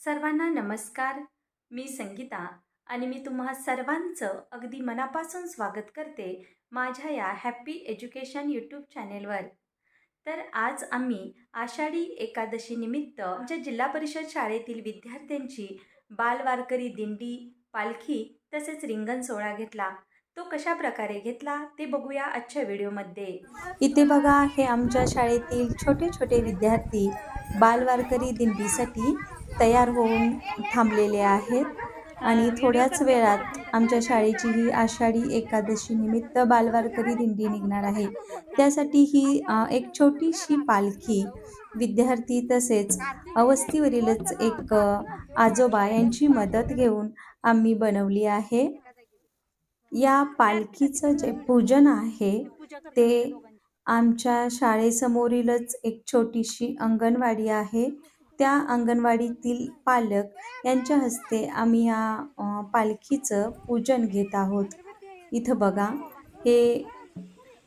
सर्वांना नमस्कार. मी संगीता आणि मी तुम्हा सर्वांचं अगदी मनापासून स्वागत करते माझ्या या हॅप्पी एज्युकेशन यूट्यूब चॅनेलवर तर आज आम्ही आषाढी एकादशीनिमित्त आमच्या जिल्हा परिषद शाळेतील विद्यार्थ्यांची बालवारकरी दिंडी पालखी तसेच रिंगण सोहळा घेतला. तो कशा प्रकारे घेतला ते बघूया आजच्या व्हिडिओमध्ये इथे बघा हे आमच्या शाळेतील छोटे छोटे विद्यार्थी बालवारकरी दिंडीसाठी तयार होऊन थांबलेले आहेत. आणि थोड्याच वेळात आमच्या शाळेची ही आषाढी एकादशी निमित्त बालवारकरी दिंडी निघणार आहे. त्यासाठी ही एक छोटीशी पालखी विद्यार्थी तसेच अवस्थीवरीलच एक आजोबा यांची मदत घेऊन आम्ही बनवली आहे. या पालखीचं जे पूजन आहे ते आमच्या शाळेसमोरीलच एक छोटीशी अंगणवाडी आहे. त्या अंगणवाडीतील पालक यांच्या हस्ते आम्ही या पालखीचं पूजन घेत आहोत. इथं बघा हे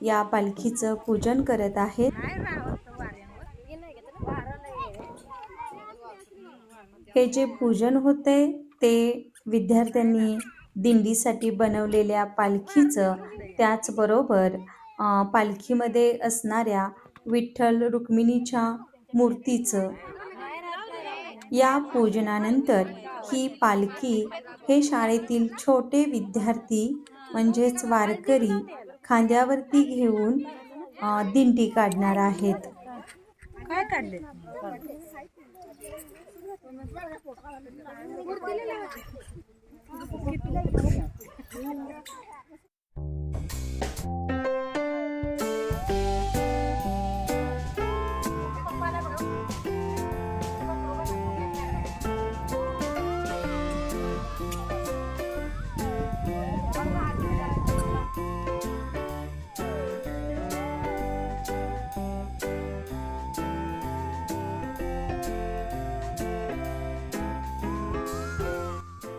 या पालखीचं पूजन करत आहेत. हे जे पूजन होते ते विद्यार्थ्यांनी दिंडीसाठी बनवलेल्या पालखीचं त्याचबरोबर पालखीमध्ये असणाऱ्या विठ्ठल रुक्मिणीच्या मूर्तीचं या पूजनानंतर ही पालखी हे शाळेतील छोटे विद्यार्थी म्हणजेच वारकरी खांद्यावरती घेऊन दिंडी काढणार आहेत. काय काढले?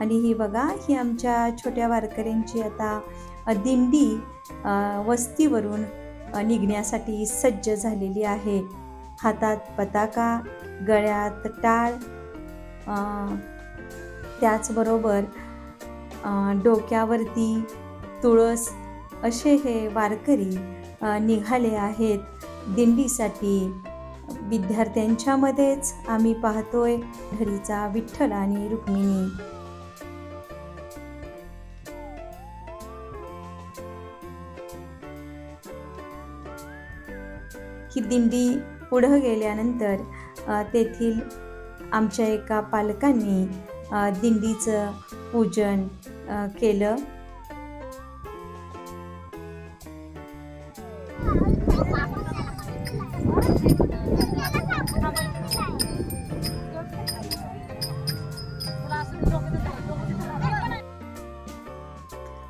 आणि ही बघा ही आमच्या छोट्या वारकऱ्यांची आता दिंडी वस्तीवरून निघण्यासाठी सज्ज झालेली आहे. हातात पताका गळ्यात टाळ त्याचबरोबर डोक्यावरती तुळस असे हे वारकरी निघाले आहेत. दिंडीसाठी विद्यार्थ्यांच्यामध्येच आम्ही पाहतोय घरीचा विठ्ठल आणि रुक्मिणी. ही दिंडी पुढं गेल्यानंतर तेथील आमच्या एका पालकांनी दिंडीचं पूजन केलं.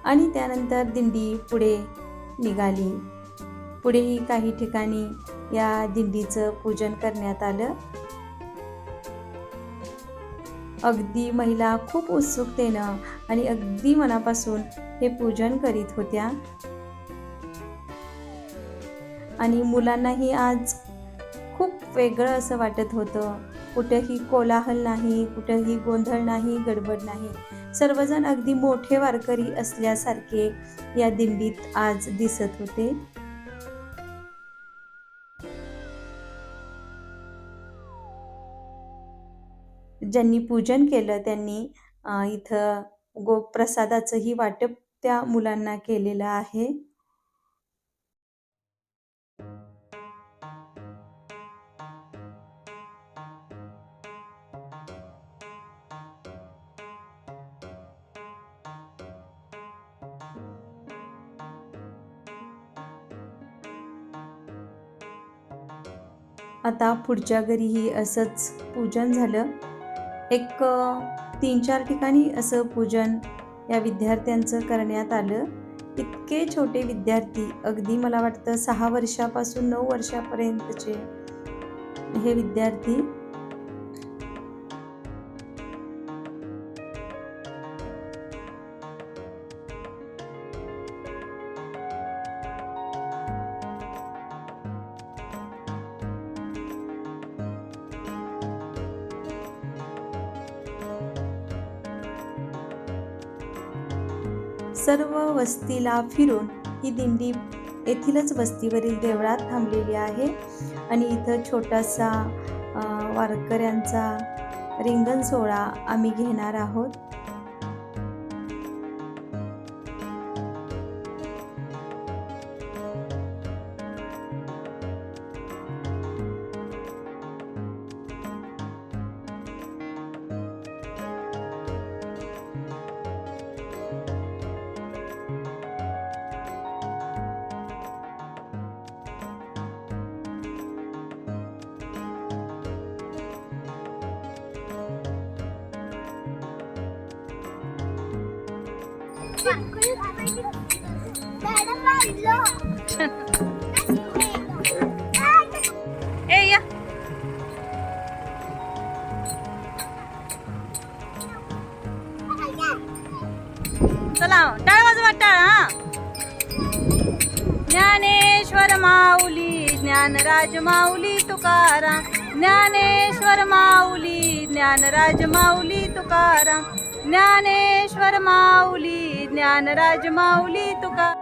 आणि त्यानंतर दिंडी पुढे निघाली. पुढेही काही ठिकाणी या दिंडीचं पूजन करण्यात आलं. अगदी महिला खूप उत्सुकतेनं आणि अगदी मनापासून हे पूजन करीत होत्या. आणि मुलांनाही आज खूप वेगळं असं वाटत होतं. कुठेही कोलाहल नाही कुठेही गोंधळ नाही गडबड नाही. सर्वजण अगदी मोठे वारकरी असल्यासारखे या दिंडीत आज दिसत होते. ज्यांनी पूजन केलं त्यांनी इथं गोप्रसादाचंही वाटप त्या मुलांना केलेलं आहे. आता पुढच्या घरीही असंच पूजन झालं. एक तीन चार ठिकाणी असं पूजन या विद्यार्थ्यांचं करण्यात आलं. इतके छोटे विद्यार्थी अगदी मला वाटतं सहा वर्षापासून नऊ वर्षापर्यंतचे हे विद्यार्थी सर्व वस्तीला फिरून ही दिंडी येथीलच वस्तीवरील देवळात थांबलेली आहे. आणि इथं छोटासा वारकऱ्यांचा रिंगण सोहळा आम्ही घेणार आहोत. ए या चला टाळ वाजवा टाळ हा ज्ञानेश्वर माऊली ज्ञानराज माऊली तुकाराम ज्ञानेश्वर माऊली ज्ञानराज माऊली तुकाराम ज्ञानेश्वर माऊली ज्ञानराज माऊली तुका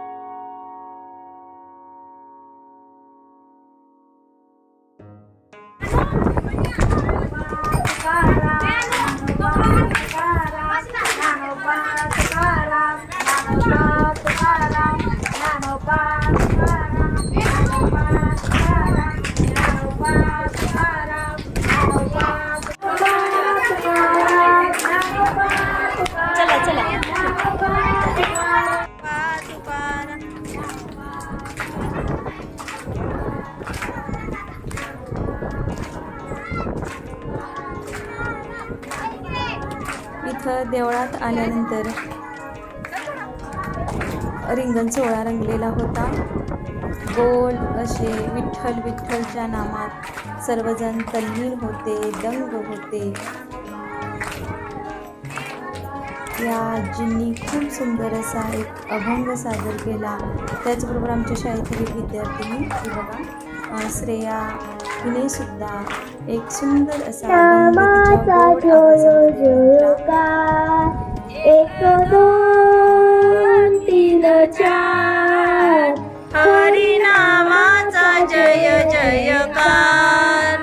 रिंगण सोहळा रंगलेला होता. गोल असे विठ्ठल विठ्ठलच्या नामात सर्वजण तल्लीन होते दंग होते. या आजींनी खूप सुंदर असा एक अभंग सादर केला. त्याचबरोबर आमच्या शाळेतील एक विद्यार्थिनी बघा श्रेया हिने सुद्धा एक सुंदर असा अभंग चार हरिनामाचा जय जयकार.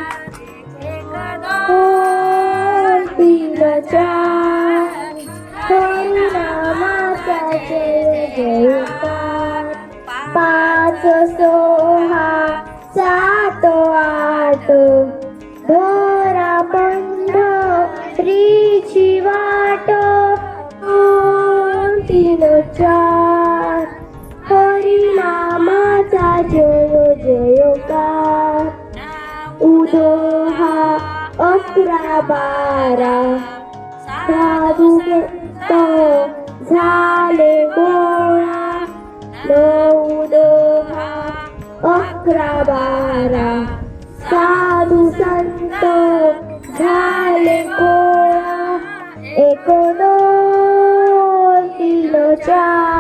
चार हरिनामाचा जय जयकार. पाच सोहा सात आठ अकरा बारा साधू संत झाले गोळा. नऊ दहा अकरा बारा. साधू संत झाले गोळा. एक दोन तीन चार.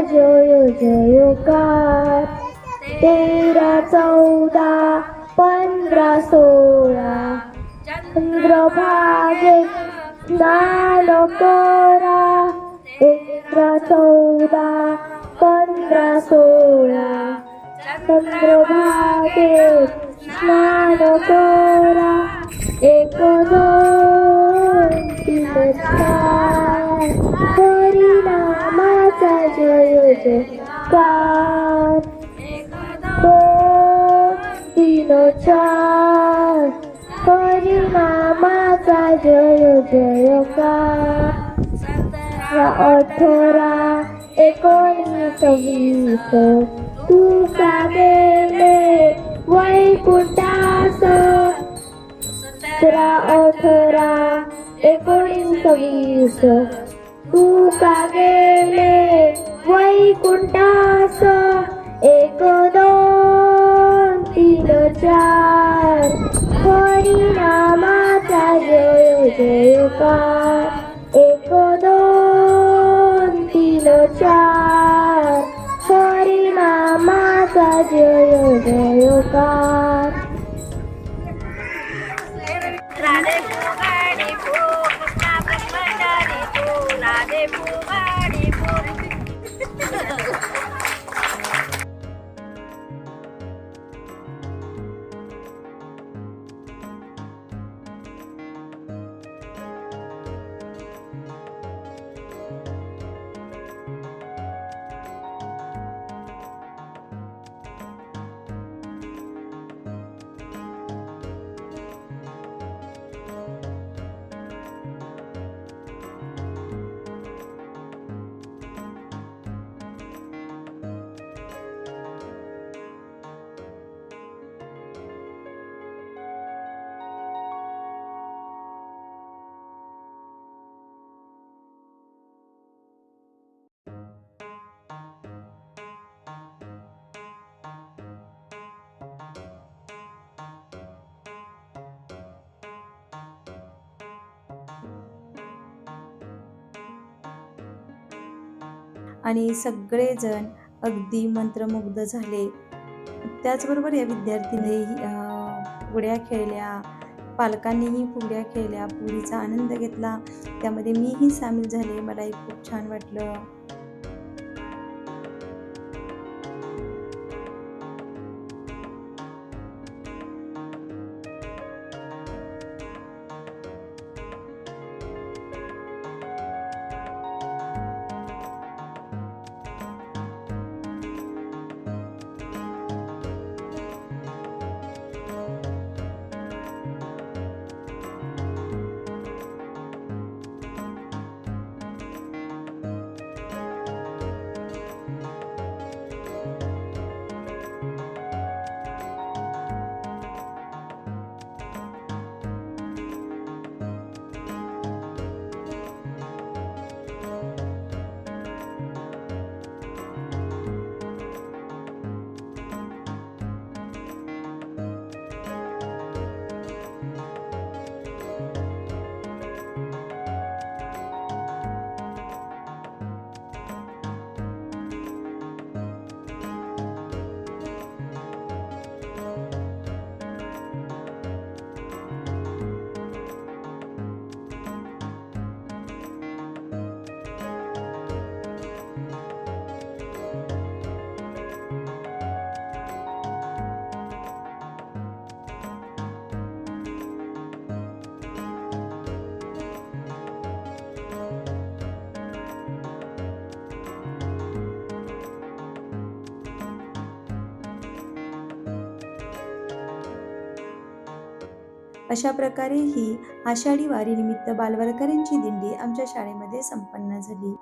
जय जयकार तेरा चौदा पंधरा सोळा. चंद्रभागे स्नान करा. तेरा चौदा पंधरा सोळा. चंद्रभागे स्नान करा. एक दोन तीन चार. जय जयकार दोन तीन चार हरिनामाचा जय जयकार अठरा एकोणीस वीस. तू का गेले वैकुंठास. सतरा अठरा एकोणीस वीस. तू का गेले वैकुंठास एक दोन तीन चार हरिनामाचा जय जयकार एक दोन तीन चार हरिनामा जय जयकार आणि सगळेजण अगदी मंत्रमुग्ध झाले. त्याचबरोबर या विद्यार्थीनेही अं, फुगड्या खेळल्या पालकांनीही फुगड्या खेळल्या पुरीचा आनंद घेतला. त्यामध्ये मीही सामील झाले. मलाही खूप छान वाटलं. अशा प्रकारे ही आषाढी वारीनिमित्त बालवारकऱ्यांची दिंडी आमच्या शाळेमध्ये संपन्न झाली.